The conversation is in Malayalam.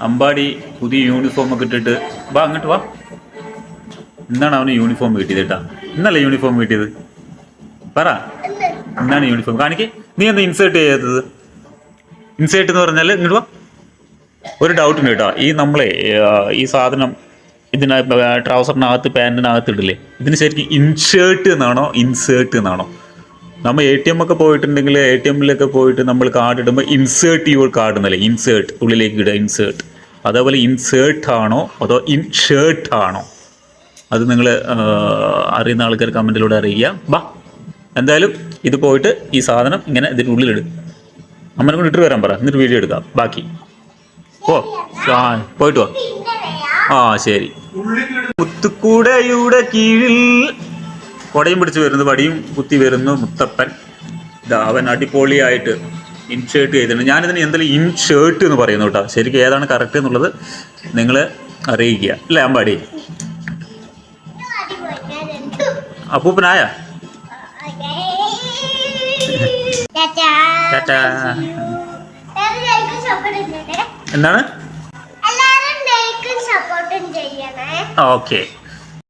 അമ്പാടി പുതിയ യൂണിഫോം ഒക്കെ ഇട്ടിട്ട് വാ അങ്ങോട്ട് വാ. ഇന്നാണ് അവന് യൂണിഫോം കിട്ടിയത് കേട്ടാ. ഇന്നല്ലേ യൂണിഫോം കിട്ടിയത്? പറ. എന്താണ് യൂണിഫോം കാണിക്കേ. നീ എന്താ ഇൻസേർട്ട് ചെയ്യാത്തത്? ഇൻസേർട്ട് എന്ന് പറഞ്ഞാൽ ഇങ്ങോട്ട് വാ. ഒരു ഡൗട്ട് ഉണ്ട് കേട്ടോ. ഈ നമ്മളെ ഈ സാധനം ഇതിനകത്ത് ട്രൗസറിനകത്ത് പാന്റിനകത്ത് ഇടില്ലേ? ഇതിന് ശരിക്കും ഇൻഷേർട്ട് എന്നാണോ? ഇൻസേർട്ട് എന്നാണോ? നമ്മൾ എ ടി എം ഒക്കെ പോയിട്ടുണ്ടെങ്കിൽ എ ടി എമ്മിലൊക്കെ പോയിട്ട് നമ്മൾ കാർഡ് ഇടുമ്പോൾ ഇൻസേർട്ട് യുവർ കാർഡ് എന്നല്ലേ? ഇൻസേർട്ട് ഉള്ളിലേക്ക് ഇടുക ഇൻസേർട്ട് അതേപോലെ ഇൻസേർട്ട് ആണോ അതോ ഇൻഷേർട്ട് ആണോ? അത് നിങ്ങൾ അറിയുന്ന ആൾക്കാർ കമന്റിലൂടെ അറിയിക്കുക. ബാ. എന്തായാലും ഇത് പോയിട്ട് ഈ സാധനം ഇങ്ങനെ ഇതിന്റെ ഉള്ളിലിടും അമ്മനെ കൊണ്ട് ഇട്ട് വരാൻ പറ. എന്നിട്ട് വീഡിയോ എടുക്കാം. ബാക്കി. ഓ ആ പോയിട്ട് വാ. ആ ശരി. മുത്തുക്കൂടയുടെ കീഴിൽ കൊടയും പിടിച്ച് വരുന്നു വടിയും കുത്തി വരുന്നു മുത്തപ്പൻ. ഇതാ അവൻ അടിപൊളിയായിട്ട് ഇൻഷേർട്ട് ചെയ്തിട്ടുണ്ട്. ഞാനിതിന് എന്തെങ്കിലും ഇൻഷേർട്ട് എന്ന് പറയുന്നു കേട്ടോ. ശരിക്കും ഏതാണ് കറക്റ്റ് എന്നുള്ളത് നിങ്ങൾ അറിയിക്കുക. അല്ലേ അമ്പാടി? അപ്പൂപ്പനായ? എന്താണ്? ഓക്കെ.